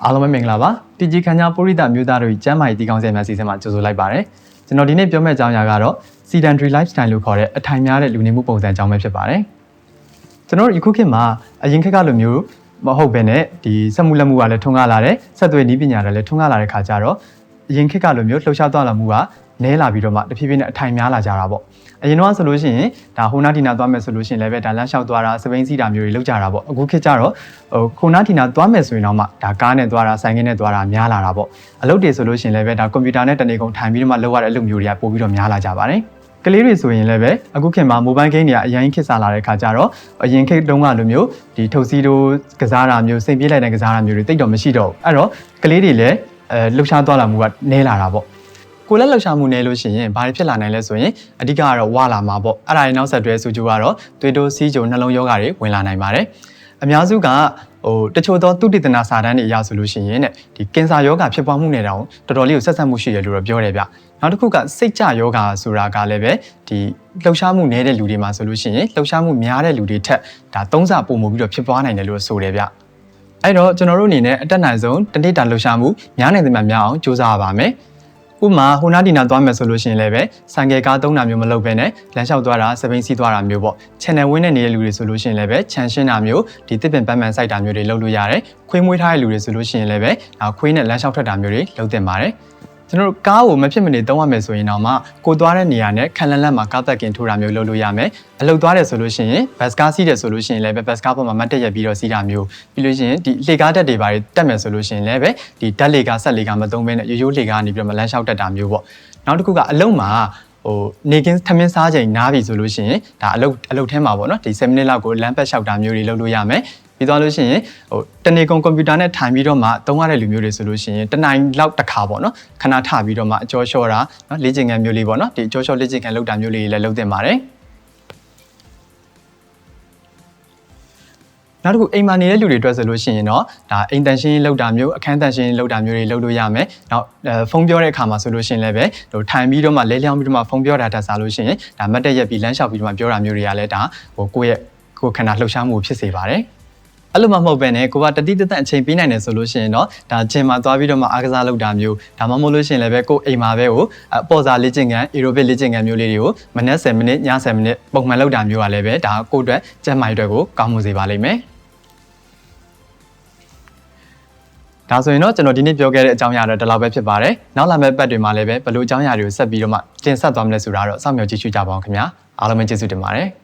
အားလုံးပဲမင်္ဂလာပါတီဂျီခန်းညာပုရိသမျိုးသားတို့ကျမ်းမာရေးတည်ကောင်းစေများစီစဉ်မှာကြိုဆိုလိုက်ပါတယ်ကျွန်တော်ဒီနေ့ပြောမယ့်အကြောင်းအရာကတော့ sedentary lifestyle လို့ခေါ်တဲ့အထိုင်များတဲ့လူနေမှုပုံစံအကြောင်းပဲဖြစ်ပါတယ်ကျွန်တော်တို့ယခုခေတ်မှာအရင်ခေတ်ကလိုမျိုးမဟုတ်ဘဲနဲ့ဒီစက်မှုလက်မှုကလည်းထွန်းကားလာတယ်ဆက်သွယ်နည်းပညာတွေလည်းထွန်းကားလာတဲ့ခါကျတော့အရင်ခေတ်ကလိုမျိုးလှုပ်ရှားသွားလာမှုက နည်းလာပြီးတော့မှတဖြည်းဖြည်းနဲ့အထိုင်များလာကြတာပေါ့အရင်တော့ဆိုလို့ရှိရင်ဒါဟိုနာဒီနာသွားမယ်ဆိုလို့ရှိရင်လည်းပဲဒါလမ်းလျှောက်သွားတာစပိန်စီးတာမျိုးတွေလုပ်ကြတာပေါ့အခုခေတ်ကျတော့ဟိုခိုနာဒီနာသွားမယ်ဆိုရင်တော့မှဒါကားနဲ့သွားတာဆိုင်ကင်းနဲ့သွားတာများလာတာပေါ့အလုပ်တွေဆိုလို့ရှိရင်လည်းပဲဒါကွန်ပျူတာနဲ့တနေကုန်ထိုင်ပြီးတော့မှလုပ်ရတဲ့အလုပ်မျိုးတွေကပို့ပြီးတော့များလာကြပါတယ်ကလေးတွေဆိုရင်လည်းပဲအခုခေတ်မှာ mobile game တွေကအရင်ခေတ်စားလာတဲ့ခါကျတော့အရင်ခေတ်တုန်းကလိုမျိုးဒီထုတ်စီးတို့ကစားတာမျိုးစိတ်ပြေးလိုက်တဲ့ကစားတာမျိုးတွေတိတ်တော့မရှိတော့ဘူးအဲ့တော့ကလေးတွေလည်းအဲလှုပ်ရှားသွားလာမှုကနည်းလာတာပေါ့ ကိုယ်လက်လှုပ်ရှားမှုနည်းလို့ရှိရင်ဘာတွေဖြစ်လာနိုင်လဲဆိုရင်အဓိကကတော့ဝါလာမှာပေါ့အဲ့ဒါရင်နောက်ဆက်တွဲဆိုကြကတော့သွေးတိုးစီးကြုံနှလုံးရောဂါတွေဝင်လာနိုင်ပါတယ်အများစုကဟိုတချို့သောသုတေသနစာတမ်းတွေအရဆိုလို့ရှိရင်တဲ့ဒီကင်ဆာရောဂါဖြစ်ပွားမှုနဲ့တောင်တော်တော်လေးကိုဆက်ဆက်မှုရှိတယ်လို့တော့ပြောတယ်ဗျနောက်တစ်ခုကစိတ်ကြယောဂါဆိုတာကလည်းပဲဒီလှုပ်ရှားမှုနည်းတဲ့လူတွေမှာဆိုလို့ရှိရင်လှုပ်ရှားမှုများတဲ့လူတွေထက်ဒါသုံးဆပိုမိုပြီးတော့ဖြစ်ပွားနိုင်တယ်လို့ဆိုတယ်ဗျအဲ့တော့ကျွန်တော်တို့အနေနဲ့အတက်နိုင်ဆုံးတနေ့တာလှုပ်ရှားမှုများနိုင်သမျှများအောင်စူးစမ်းရပါမယ် ဥပမာဟိုနာဒီနာသွားမယ်ဆိုလို့ရှိရင်လည်းပဲစံငယ်ကားသုံးတာမျိုးမလုပ်ဘဲနဲ့လမ်းလျှောက်သွားတာစပိန်စီးသွားတာမျိုးပေါ့ channel ဝင်းနဲ့နေတဲ့လူတွေဆိုလို့ရှိရင်လည်းပဲခြံရှင်းတာမျိုးဒီတစ်ပင်ပန်းပန်းစိုက်တာမျိုးတွေလုပ်လို့ရတယ်ခွေးမွေးထားတဲ့လူတွေဆိုလို့ရှိရင်လည်းပဲဒါခွေးနဲ့လမ်းလျှောက်ထွက်တာမျိုးတွေလုပ်တင်ပါတယ် ကျွန်တော်တို့ကားကိုမဖြစ်မနေသုံးရမယ်ဆိုရင်တော့မှကိုသွားတဲ့နေရာနဲ့ခံလန်းလန်းမှာကားသက်ကင်ထိုးတာမျိုးလုပ်လို့ရမယ်အလုပ်သွားတယ်ဆိုလို့ရှိရင်ဘတ်စကားစီးတယ်ဆိုလို့ရှိရင်လည်းပဲဘတ်စကားပေါ်မှာမတ်တက်ရက်ပြီးတော့စီးတာမျိုးပြီးလို့ရှိရင်ဒီလေကားတက်တွေပါတယ်တက်မယ်ဆိုလို့ရှိရင်လည်းပဲဒီဓာတ်လေကားဆက်လေကားမသုံးဘဲနဲ့ရိုးရိုးလေကားကနေပြီးတော့မလန်းလျှောက်တက်တာမျိုးပေါ့နောက်တစ်ခုကအလုံးမှာဟိုနေကင်းထမင်းစားချိန်နားပြီဆိုလို့ရှိရင်ဒါအလုတ်အလုတ်ထဲမှာပေါ့နော်ဒီ7မိနစ်လောက်ကိုလမ်းပတ်လျှောက်တာမျိုးတွေလုပ်လို့ရမယ် ပြီးသွားလို့ရှိရင်ဟိုတနေကုန်ကွန်ပျူတာနဲ့ထိုင်ပြီးတော့မှသုံးရတဲ့လူမျိုးတွေဆိုလို့ရှိရင်တနိုင်လောက်တစ်ခါပေါ့နော်ခဏထပြီးတော့မှအကျော်လျှော့တာနော်လေ့ကျင့်ခန်းမျိုးလေးပေါ့နော်ဒီအကျော်လျှော့လေ့ကျင့်ခန်းလုပ်တာမျိုးလေးတွေလည်းလုပ်သင့်ပါတယ်နောက်တစ်ခုအိမ်မှာနေတဲ့လူတွေအတွက်ဆိုလို့ရှိရင်တော့ဒါအိမ်တန်ရှင်းရေးလောက်တာမျိုးအခန်းတန်ရှင်းရေးလောက်တာမျိုးတွေလုပ်လို့ရမယ်။နောက်အဲဖုန်းပြောတဲ့အခါမှာဆိုလို့ရှိရင်လည်းပဲဟိုထိုင်ပြီးတော့မှလဲလျောင်းပြီးတော့မှဖုန်းပြောတာတက်စားလို့ရှိရင်ဒါမတ်တက်ရက်ပြီးလမ်းလျှောက်ပြီးတော့မှပြောတာမျိုးတွေကလည်းဒါဟိုကိုယ့်ရဲ့ကိုယ်ခန္ဓာလှုပ်ရှားမှုဖြစ်စေပါတယ်။ အဲ့လိုမှမဟုတ်ပဲねကိုကတတိတသက်အချိန်ပေးနိုင်တယ်ဆိုလို့ရှိရင်တော့ဒါဂျင်မှာသွားပြီးတော့မှအားကစားလုပ်တာမျိုးဒါမှမဟုတ်လို့ရှိရင်လည်းပဲကိုယ်အိမ်မှာပဲကိုအပေါ်စာလေ့ကျင့်ခန်း aerobic လေ့ကျင့်ခန်းမျိုးလေးတွေကိုမနက်10မိနစ်ည10မိနစ်ပုံမှန်လုပ်တာမျိုးကလည်းပဲဒါကိုယ့်အတွက်ကျန်းမာရေးအတွက်ကိုကောင်းမှုစေပါလိမ့်မယ်။ဒါဆိုရင်တော့ကျွန်တော်ဒီနေ့ပြောခဲ့တဲ့အကြောင်းအရာတော့ဒီလောက်ပဲဖြစ်ပါတယ်။နောက်လာမယ့်ပတ်တွေမှာလည်းပဲဘယ်လိုအကြောင်းအရာတွေကိုဆက်ပြီးတော့မှတင်ဆက်သွားမလဲဆိုတာတော့စောင့်မျှော်ကြည့်ရှုကြပါအောင်ခင်ဗျာ။အားလုံးပဲကျေးဇူးတင်ပါတယ်။